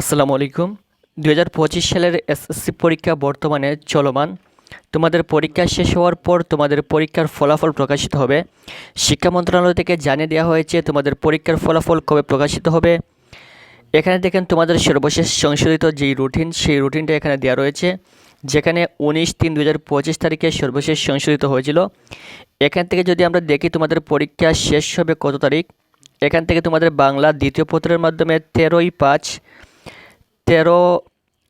আসসালামু আলাইকুম। দু পঁচিশ সালের এসএসসি পরীক্ষা বর্তমানে চলমান। তোমাদের পরীক্ষা শেষ হওয়ার পর তোমাদের পরীক্ষার ফলাফল প্রকাশিত হবে। শিক্ষা মন্ত্রণালয় থেকে জানিয়ে দেওয়া হয়েছে তোমাদের পরীক্ষার ফলাফল কবে প্রকাশিত হবে। এখানে দেখেন তোমাদের সর্বশেষ সংশোধিত যেই রুটিন, সেই রুটিনটা এখানে দেওয়া রয়েছে, যেখানে উনিশ তিন দু পঁচিশ তারিখে সর্বশেষ সংশোধিত হয়েছিল। এখান থেকে যদি আমরা দেখি তোমাদের পরীক্ষা শেষ হবে কত তারিখ, এখান থেকে তোমাদের বাংলা দ্বিতীয় পত্রের মাধ্যমে তেরোই পাঁচ তেরো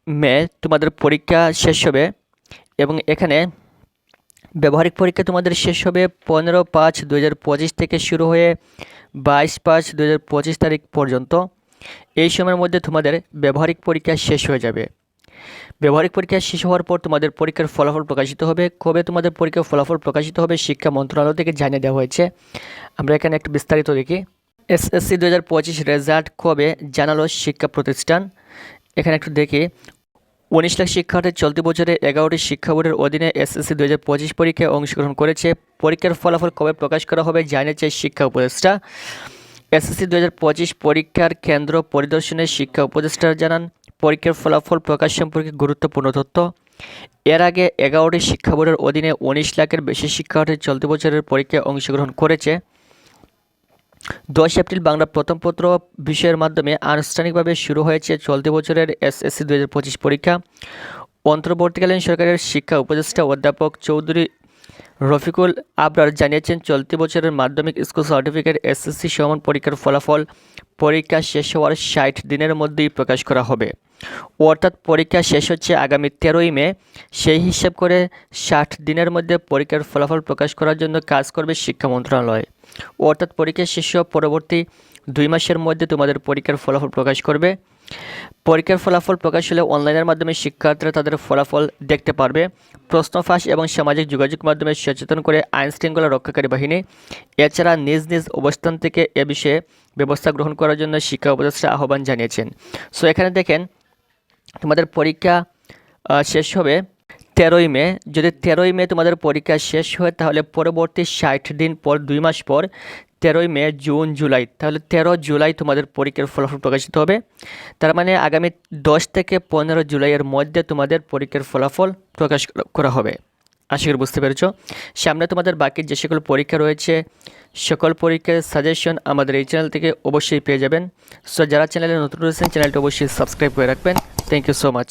মে তোমাদের পরীক্ষা শেষ হবে এবং এখানে ব্যবহারিক পরীক্ষা তোমাদের শেষ হবে পনেরো পাঁচ দু থেকে শুরু হয়ে বাইশ পাঁচ দু তারিখ পর্যন্ত। এই সময়ের মধ্যে তোমাদের ব্যবহারিক পরীক্ষা শেষ হয়ে যাবে। ব্যবহারিক পরীক্ষা শেষ হওয়ার পর তোমাদের পরীক্ষার ফলাফল প্রকাশিত হবে। কবে তোমাদের পরীক্ষার ফলাফল প্রকাশিত হবে শিক্ষা মন্ত্রণালয় থেকে জানিয়ে দেওয়া হয়েছে। আমরা এখানে একটু বিস্তারিত দেখি। এসএসসি দু হাজার পঁচিশ রেজাল্ট কবে জানালো শিক্ষা প্রতিষ্ঠান? এখানে একটু দেখি। উনিশ লাখ শিক্ষার্থী চলতি বছরে এগারোটি শিক্ষা বোর্ডের অধীনে এসএসসি দু হাজার পঁচিশ পরীক্ষায় অংশগ্রহণ করেছে। পরীক্ষার ফলাফল কবে প্রকাশ করা হবে জানিয়েছে শিক্ষা উপদেষ্টা। এসএসসি দু হাজার পঁচিশ পরীক্ষার কেন্দ্র পরিদর্শনে শিক্ষা উপদেষ্টা জানান, পরীক্ষার ফলাফল প্রকাশ সম্পর্কে গুরুত্বপূর্ণ তথ্য। এর আগে এগারোটি শিক্ষা বোর্ডের অধীনে উনিশ লাখের বেশি শিক্ষার্থী চলতি বছরের পরীক্ষায় অংশগ্রহণ করেছে। দশ এপ্রিল বাংলা প্রথম পত্র বিষয়ের মাধ্যমে আনুষ্ঠানিকভাবে শুরু হয়েছে চলতি বছরের এসএসসি দু হাজার পঁচিশ পরীক্ষা। অন্তর্বর্তীকালীন সরকারের শিক্ষা উপদেষ্টা অধ্যাপক চৌধুরী রফিকুল আবরার জানিয়েছেন, চলতি বছরের মাধ্যমিক স্কুল সার্টিফিকেট এসএসসি সমান পরীক্ষার ফলাফল পরীক্ষা শেষ হওয়ার ষাট দিনের মধ্যেই প্রকাশ করা হবে। অর্থাৎ পরীক্ষা শেষ হচ্ছে আগামী তেরোই মে। সেই হিসাব করে ষাট দিনের মধ্যে পরীক্ষার ফলাফল প্রকাশ করার জন্য কাজ করবে শিক্ষা মন্ত্রণালয়। অর্থাৎ পরীক্ষা শেষ পরবর্তী দুই মাসের মধ্যে তোমাদের পরীক্ষার ফলাফল প্রকাশ করবে। পরীক্ষার ফলাফল প্রকাশ হলে অনলাইনের মাধ্যমে শিক্ষার্থীরা তাদের ফলাফল দেখতে পারবে। প্রশ্ন ফাঁস এবং সামাজিক যোগাযোগ মাধ্যমে সচেতন করে আইন শৃঙ্খলা রক্ষাকারী বাহিনী, এছাড়া নিজ নিজ অবস্থান থেকে এ বিষয়ে ব্যবস্থা গ্রহণ করার জন্য শিক্ষা উপদেষ্টা আহ্বান জানিয়েছেন। সো এখানে দেখেন তোমাদের পরীক্ষা শেষ হবে। তেরোই মে, যদি তেরোই মে তোমাদের পরীক্ষা শেষ হয়, তাহলে পরবর্তী ষাট দিন পর, দুই মাস পর, তেরোই মে, জুন, জুলাই, তাহলে তেরো জুলাই তোমাদের পরীক্ষার ফলাফল প্রকাশিত হবে। তার মানে আগামী দশ থেকে পনেরো জুলাইয়ের মধ্যে তোমাদের পরীক্ষার ফলাফল প্রকাশ করা হবে। আশা করি বুঝতে পেরেছ। সামনে তোমাদের বাকি যে সকল পরীক্ষা রয়েছে, সকল পরীক্ষার সাজেশন আমাদের এই চ্যানেল থেকে অবশ্যই পেয়ে যাবেন। সো যারা চ্যানেলে নতুন রয়েছেন, চ্যানেলটি অবশ্যই সাবস্ক্রাইব করে রাখবেন। Thank you so much